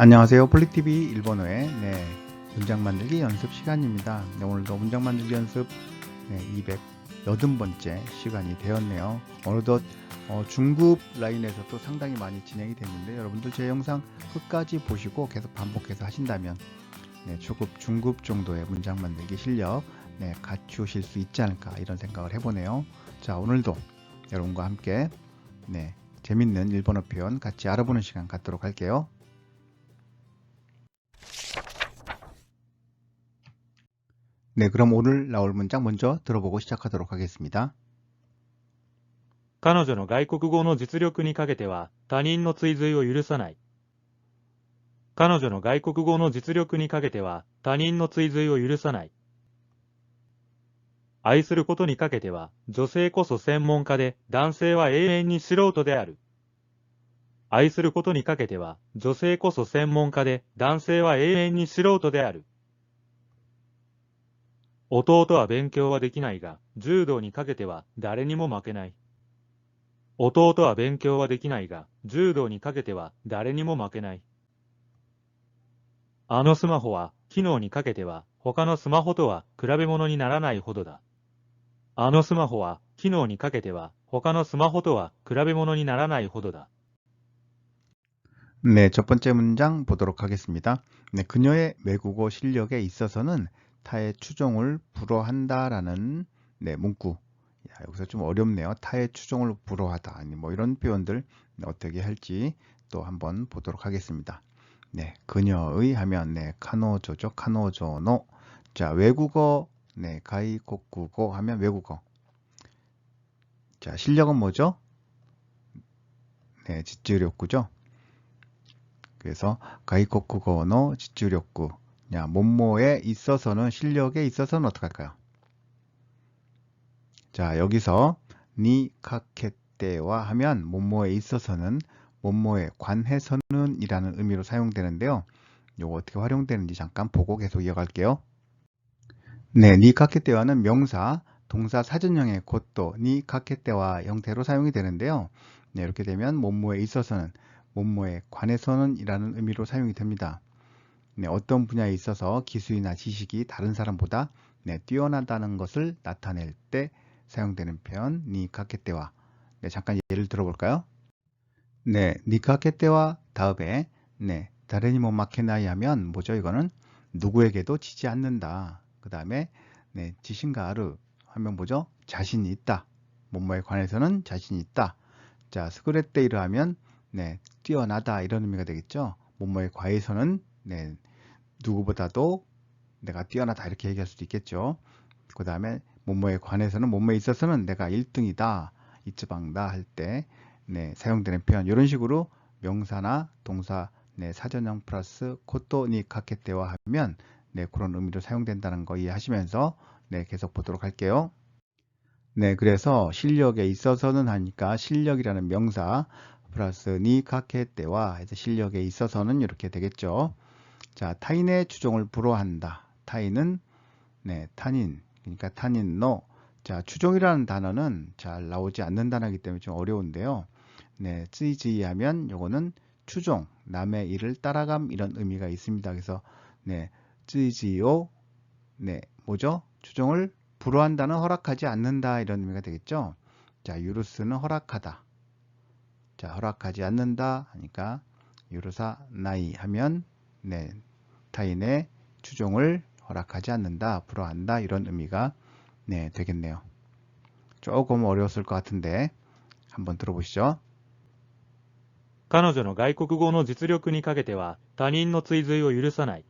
안녕하세요. 폴리TV 일본어의 네, 문장 만들기 연습 시간입니다. 네, 오늘도 문장 만들기 연습 네, 280번째 시간이 되었네요. 어느덧 어, 중급 라인에서 또 상당히 많이 진행이 됐는데 여러분들 제 영상 끝까지 보시고 계속 반복해서 하신다면 네, 초급 중급 정도의 문장 만들기 실력 네, 갖추실 수 있지 않을까 이런 생각을 해보네요. 자 오늘도 여러분과 함께 네, 재밌는 일본어 표현 같이 알아보는 시간 갖도록 할게요. 네, 그럼 오늘 나올 문장 먼저 들어보고 시작하도록 하겠습니다. 彼女の外国語の実力にかけては他人の追随を許さない。彼女の外国語の実力にかけては他人の追随を許さない。愛することにかけては女性こそ専門家で男性は永遠に素人である。愛することにかけては女性こそ専門家で男性は永遠に素人である。 弟は勉強はできないが、柔道にかけては誰にも負けない。弟は勉強はできないが、柔道にかけては誰にも負けない。あのスマホは、機能にかけては、他のスマホとは比べ物にならないほどだ。あのスマホは、機能にかけては、他のスマホとは比べ物にならないほどだ。 네, 첫 번째 문장 보도록 하겠습니다. 네, 그녀의 외국어 실력에 있어서는 타의 추종을 불허한다라는 네, 문구. 야, 여기서 좀 어렵네요. 타의 추종을 불허하다. 아니 뭐 이런 표현들 어떻게 할지 또 한번 보도록 하겠습니다. 네, 그녀의 하면 네, 카노조죠. 카노조노. 자, 외국어 네, 가이코쿠고 하면 외국어. 자, 실력은 뭐죠? 네, 지지력구죠. 그래서 가이코쿠고노 지주력구 야, 몸모에 있어서는 실력에 있어서는 어떻게 할까요? 자 여기서 니카케테와 하면 몸모에 있어서는 몸모에 관해서는 이라는 의미로 사용되는데요. 요거 어떻게 활용되는지 잠깐 보고 계속 이어갈게요. 네, 니카케테와는 명사, 동사 사전형의 곧도 니카케테와 형태로 사용이 되는데요. 네, 이렇게 되면 몸모에 있어서는 몸모에 관해서는 이라는 의미로 사용이 됩니다. 네, 어떤 분야에 있어서 기술이나 지식이 다른 사람보다 네, 뛰어나다는 것을 나타낼 때 사용되는 표현 니카케테와 네, 잠깐 예를 들어볼까요? 네, 니카케테와 다음에 네, 다레니 못 마케나이 하면 뭐죠? 이거는 누구에게도 지지 않는다. 그 다음에 네, 지신가 아르 하면 뭐죠? 자신이 있다. 몸모에 관해서는 자신이 있다. 자, 스그레테이르 하면 네, 뛰어나다 이런 의미가 되겠죠. 몸모에 과에서는 네, 누구보다도 내가 뛰어나다 이렇게 얘기할 수도 있겠죠. 그 다음에 몸모에 관해서는 몸모에 있어서는 내가 1등이다, 이츠방다 할 때 네, 사용되는 표현 이런 식으로 명사나 동사 네, 사전형 플러스 코토니 카케테와 하면 네, 그런 의미로 사용된다는 거 이해하시면서 네, 계속 보도록 할게요. 네, 그래서 실력에 있어서는 하니까 실력이라는 명사 플러스 니 카케테와 실력에 있어서는 이렇게 되겠죠. 자, 타인의 추종을 불허한다. 타인은 네, 탄인. 그러니까 탄인노. 자, 추종이라는 단어는 잘 나오지 않는 단어이기 때문에 좀 어려운데요. 네, 쯔이즈이 하면 요거는 추종, 남의 일을 따라감 이런 의미가 있습니다. 그래서 네, 쯔이지요. 네, 뭐죠? 추종을 불허한다는 허락하지 않는다 이런 의미가 되겠죠. 자, 유루스는 허락하다. 자, 허락하지 않는다 하니까 유루사 나이 하면 네, 타인의 추종을 허락하지 않는다, 불허한다 이런 의미가 네, 되겠네요. 조금 어려웠을 것 같은데 한번 들어보시죠. 彼女の外国語の実力にかけては他人の追随を許さない。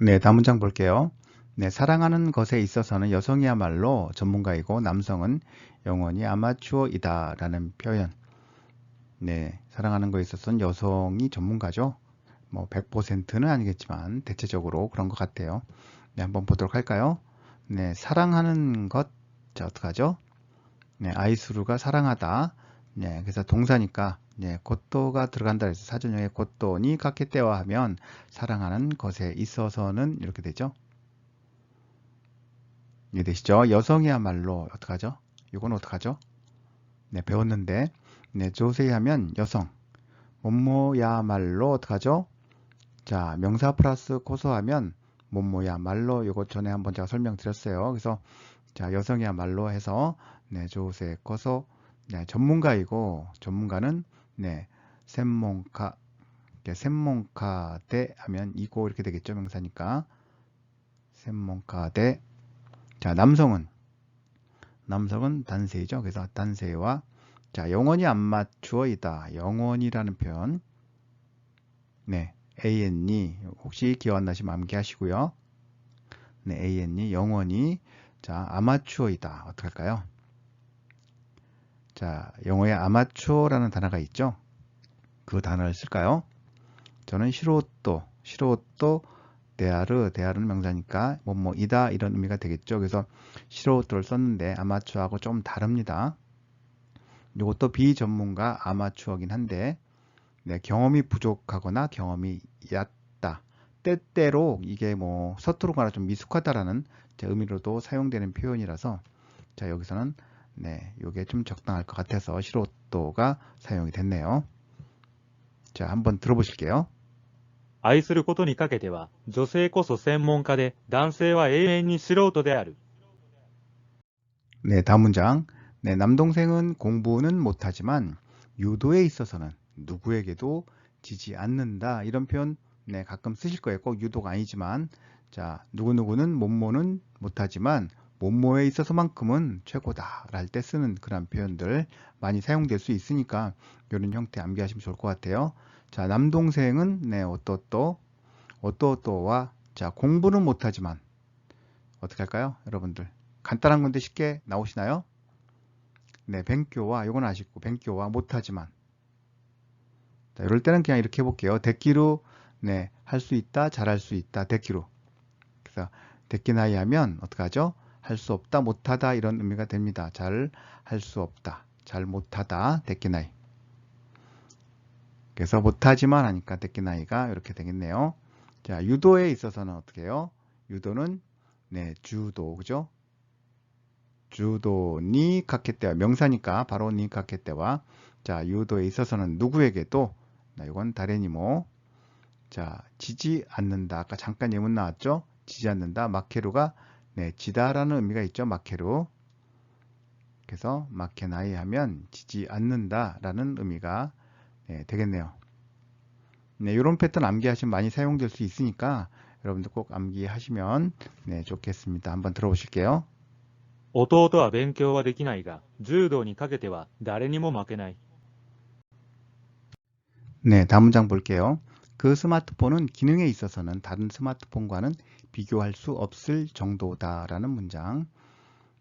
네, 다음 문장 볼게요. 네, 사랑하는 것에 있어서는 여성이야말로 전문가이고 남성은 영원히 아마추어이다 라는 표현. 네, 사랑하는 것에 있어서는 여성이 전문가죠. 뭐 100%는 아니겠지만 대체적으로 그런 것 같아요. 네, 한번 보도록 할까요? 네, 사랑하는 것. 자, 어떡하죠? 네, 아이스루가 사랑하다. 네, 그래서 동사니까 네, 곧도가 들어간다 해서 사전형에 곧도니 카케테와 하면 사랑하는 것에 있어서는 이렇게 되죠. 이해되시죠? 여성이야말로 어떡하죠? 이건 어떡하죠? 네, 배웠는데 네, 조세이 하면 여성 뭐뭐야말로 어떡하죠? 자, 명사 플러스 코소하면 몸모야말로 요거 전에 한번 제가 설명드렸어요. 그래서 자, 여성이야말로 해서 네, 조세 코소 네, 전문가이고 전문가는 네, 샘몬카 네, 샘몬카 대 하면 이고 이렇게 되겠죠. 명사니까. 샘몽카 대 자 남성은 남성은 단세이죠. 그래서 단세와 자, 영원히 안 맞추어이다. 영원이라는 표현. 네. AN이 혹시 기억 안 나시면 암기하시고요. 네, AN이 영원히 자, 아마추어이다. 어떻게 할까요? 자, 영어에 아마추어라는 단어가 있죠. 그 단어를 쓸까요? 저는 시로또, 시로또 데아르, 데아르는 명사니까 뭐뭐이다 이런 의미가 되겠죠. 그래서 시로또를 썼는데 아마추어하고 좀 다릅니다. 이것도 비전문가 아마추어긴 한데 네, 경험이 부족하거나 경험이 얕다. 때때로 이게 뭐 서투르거나 좀 미숙하다라는 의미로도 사용되는 표현이라서 자 여기서는 네, 요게 좀 적당할 것 같아서 시로또가 사용이 됐네요. 자, 한번 들어보실게요. 愛することにかけては、女性こそ専門家で、男性は永遠に素人である。 네, 다음 문장. 네, 남동생은 공부는 못하지만 유도에 있어서는 누구에게도 지지 않는다. 이런 표현 네, 가끔 쓰실 거예요. 꼭 유도가 아니지만 자, 누구누구는 몸모는 못하지만 몸모에 있어서만큼은 최고다 할때 쓰는 그런 표현들 많이 사용될 수 있으니까 이런 형태 암기하시면 좋을 것 같아요. 자, 남동생은 네, 어떠또 어떠또와 자, 공부는 못하지만 어떻게 할까요? 여러분들 간단한 건데 쉽게 나오시나요? 네, 뱅교와 이건 아쉽고 뱅교와 못하지만 자, 이럴 때는 그냥 이렇게 해볼게요. 데끼로 네, 할 수 있다, 잘할 수 있다, 데끼로 그래서 데끼나이 하면 어떡하죠? 할 수 없다, 못하다 이런 의미가 됩니다. 잘 할 수 없다, 잘 못하다, 데끼나이 그래서 못하지만 하니까 데끼나이가 이렇게 되겠네요. 자, 유도에 있어서는 어떻게 해요? 유도는 네, 주도, 그죠? 주도 니 카케테와 명사니까 바로 니 카케테와 자, 유도에 있어서는 누구에게도 나 이건 다레니모 자, 지지 않는다. 아까 잠깐 예문 나왔죠? 지지 않는다. 마케루가 네, 지다라는 의미가 있죠. 마케루. 그래서 마케나이 하면 지지 않는다라는 의미가 네, 되겠네요. 네, 이런 패턴 암기하시면 많이 사용될 수 있으니까 여러분들 꼭 암기하시면 네, 좋겠습니다. 한번 들어보실게요. 弟は勉強はできないが、柔道にかけては誰にも負けない。 네, 다음 문장 볼게요. 그 스마트폰은 기능에 있어서는 다른 스마트폰과는 비교할 수 없을 정도다라는 문장.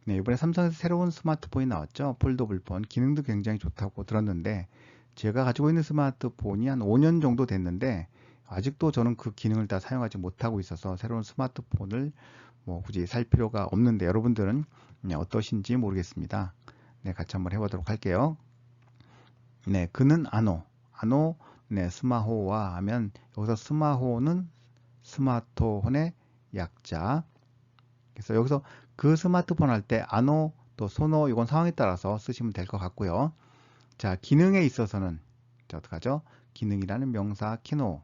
네, 이번에 삼성에서 새로운 스마트폰이 나왔죠. 폴더블 폰. 기능도 굉장히 좋다고 들었는데 제가 가지고 있는 스마트폰이 한 5년 정도 됐는데 아직도 저는 그 기능을 다 사용하지 못하고 있어서 새로운 스마트폰을 뭐 굳이 살 필요가 없는데 여러분들은 네, 어떠신지 모르겠습니다. 네, 같이 한번 해보도록 할게요. 네, 그는 아노, 아노, 네, 스마호와 하면 여기서 스마호는 스마트폰의 약자. 그래서 여기서 그 스마트폰 할 때 아노 또 소노 이건 상황에 따라서 쓰시면 될 것 같고요. 자, 기능에 있어서는 자, 어떡하죠? 기능이라는 명사 키노.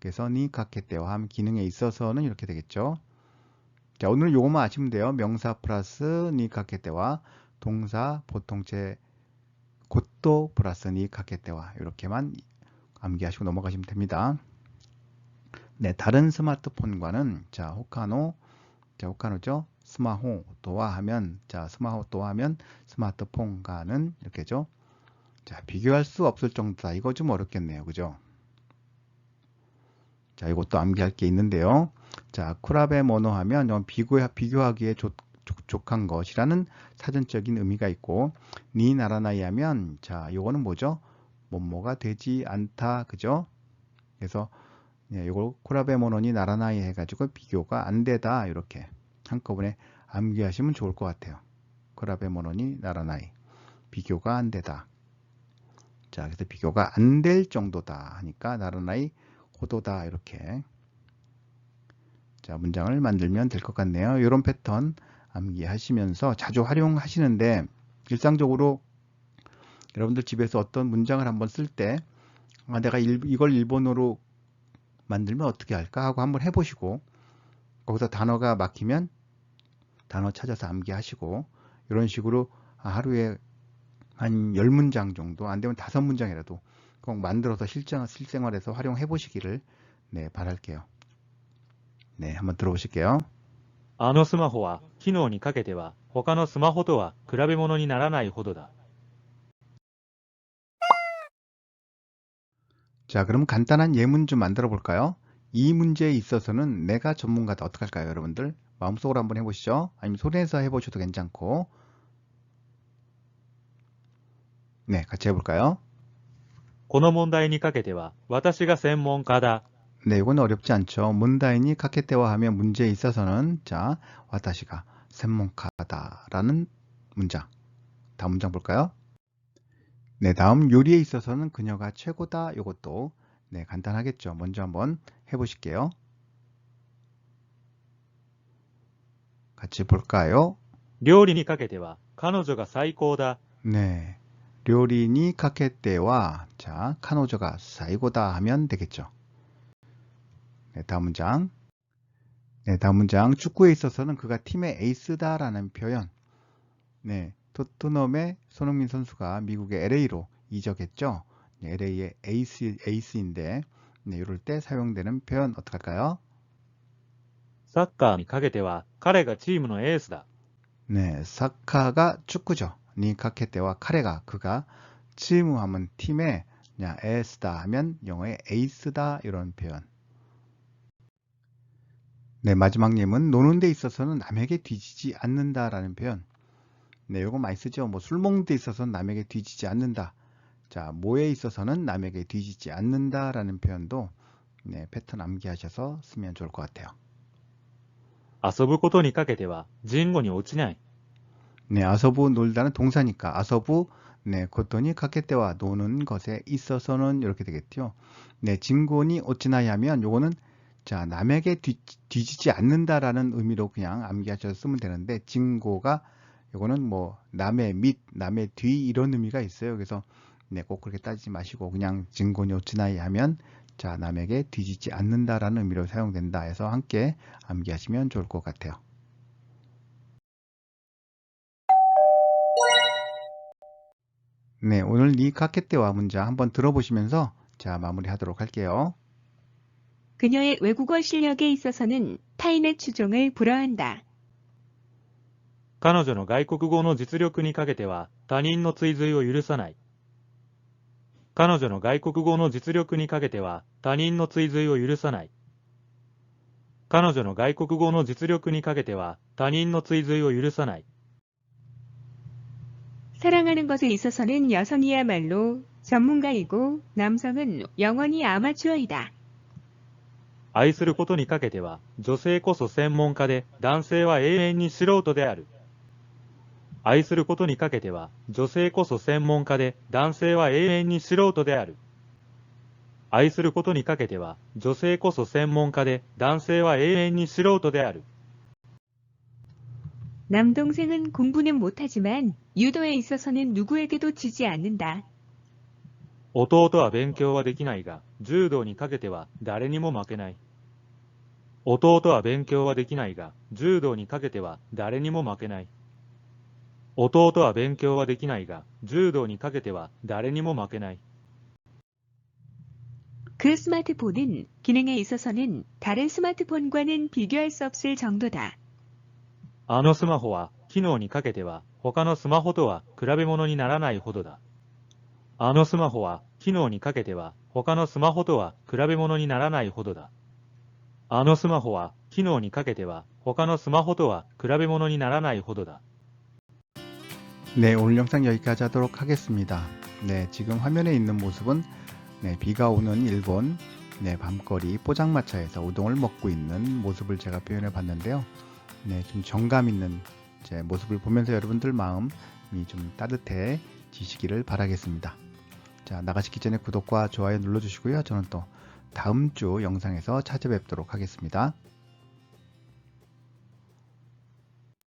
그래서 니 카케테와 하면 기능에 있어서는 이렇게 되겠죠. 자, 오늘 요것만 아시면 돼요. 명사 플러스 니 카케테와 동사 보통체 곧도 플러스 니 카케테와 이렇게만 암기하시고 넘어가시면 됩니다. 네, 다른 스마트폰과는 자, 호카노 자, 호카노죠. 스마호 또와 하면 자, 스마호 또와 하면 스마트폰과는 이렇게죠. 자, 비교할 수 없을 정도다. 이거 좀 어렵겠네요. 그죠? 자, 이것도 암기할 게 있는데요. 자, 쿠라베 모노 하면 좀 비교, 비교하기에 좋, 족한 것이라는 사전적인 의미가 있고, 니 나라나이 하면, 자, 요거는 뭐죠? 뭐뭐가 되지 않다. 그죠? 그래서, 예, 요걸 쿠라베 모노니 나라나이 해가지고 비교가 안 되다. 이렇게 한꺼번에 암기하시면 좋을 것 같아요. 쿠라베 모노니 나라나이. 비교가 안 되다. 자, 그래서 비교가 안 될 정도다 하니까 나라나이 호도다 이렇게 자 문장을 만들면 될 것 같네요. 이런 패턴 암기하시면서 자주 활용하시는데 일상적으로 여러분들 집에서 어떤 문장을 한번 쓸 때 아, 내가 일- 이걸 일본어로 만들면 어떻게 할까 하고 한번 해보시고 거기서 단어가 막히면 단어 찾아서 암기하시고 이런 식으로 하루에 한 10문장 정도 안 되면 5문장이라도 꼭 만들어서 실전, 실생활에서 활용해 보시기를 네, 바랄게요. 네, 한번 들어보실게요. あのスマホは、機能にかけては、他のスマホとは比べ物にならないほどだ。 자, 그럼 간단한 예문 좀 만들어 볼까요? 이 문제에 있어서는 내가 전문가다. 어떡할까요, 여러분들? 마음속으로 한번 해보시죠. 아니면 손에서 해보셔도 괜찮고. 네, 같이 해볼까요? この問題にかけては、私が専門家だ。 네, 이건 어렵지 않죠. 문다인이 카케테와 하면 문제에 있어서는 자, 와타시가専門家다라는 문장. 다음 문장 볼까요? 네, 다음 요리에 있어서는 그녀가 최고다. 이것도 네, 간단하겠죠. 먼저 한번 해보실게요. 같이 볼까요? 料理にかけては、彼女が最高だ。 네, 요리니 카케테와 자, 카노조가 사이고다 하면 되겠죠. 네, 다음 문장. 네, 다음 문장. 축구에 있어서는 그가 팀의 에이스다라는 표현. 네, 토트넘의 손흥민 선수가 미국의 LA로 이적했죠. 네, LA의 에이스, 에이스인데, 네, 이럴 때 사용되는 표현 어떻게 할까요? サッカーにかけては、彼がチームのエースだ。 네, 사카가 축구죠. 니 카케테와 카레가 그가 치무하면 팀의 그냥 에스다 하면 영어의 에이스다 이런 표현. 네, 마지막 예문 노는 데 있어서는 남에게 뒤지지 않는다라는 표현. 네, 이거 많이 쓰죠. 뭐 술 먹는 데 있어서는 남에게 뒤지지 않는다. 자, 뭐에 있어서는 남에게 뒤지지 않는다라는 표현도 네, 패턴 암기하셔서 쓰면 좋을 것 같아요. 遊ぶことにかけては、人語に落ちない。 네, 아서부 놀다는 동사니까 아서부 네, 고토니 카케테와 노는 것에 있어서는 이렇게 되겠죠. 네, 진곤이 어찌나이 하면 요거는 자, 남에게 뒤, 뒤지지 않는다라는 의미로 그냥 암기하셔서 쓰면 되는데 진고가 요거는 뭐 남의 밑, 남의 뒤 이런 의미가 있어요. 그래서 네, 꼭 그렇게 따지지 마시고 그냥 진곤이 어찌나이 하면 자, 남에게 뒤지지 않는다라는 의미로 사용된다 해서 함께 암기하시면 좋을 것 같아요. 네, 오늘 니 카케테와 문장 한번 들어보시면서 자, 마무리하도록 할게요. 그녀의 외국어 실력에 있어서는 타인의 추종을 불허한다. 彼女の外国語の実力にかけては、他人の追随を許さない。彼女の外国語の実力にかけては、他人の追随を許さない。彼女の外国語の実力にかけては、他人の追随を許さない。 사랑하는 것에 있어서는 여성이야말로 전문가이고 남성은 영원히 아마추어이다. 愛することにかけては、女性こそ専門家で、男性は永遠に素人である。 愛することにかけては、女性こそ専門家で、男性は永遠に素人である。愛することにかけては、女性こそ専門家で、男性は永遠に素人である。 남동생은 공부는 못하지만 유도에 있어서는 누구에게도 지지 않는다. 弟は勉強はできないが、柔道にかけては誰にも負けない。弟は勉強はできないが、柔道にかけては誰にも負けない。 弟は勉強はできないが、柔道にかけては誰にも負けない。 그 스마트폰은 기능에 있어서는 다른 스마트폰과는 비교할 수 없을 정도다. あのスマホは、機能にかけては、他のスマホとは比べ物にならないほどだ。あのスマホは、機能にかけては、他のスマホとは比べ物にならないほどだ。あのスマホは、機能にかけては、他のスマホとは比べ物にならないほどだ。 네, 오늘 영상 여기까지 하도록 하겠습니다. 네, 지금 화면에 있는 모습은 네, 비가 오는 일본 네, 밤거리 포장마차에서 우동을 먹고 있는 모습을 제가 표현해 봤는데요. 네, 좀 정감 있는 제 모습을 보면서 여러분들 마음이 좀 따뜻해지시기를 바라겠습니다. 자, 나가시기 전에 구독과 좋아요 눌러주시고요. 저는 또 다음 주 영상에서 찾아뵙도록 하겠습니다.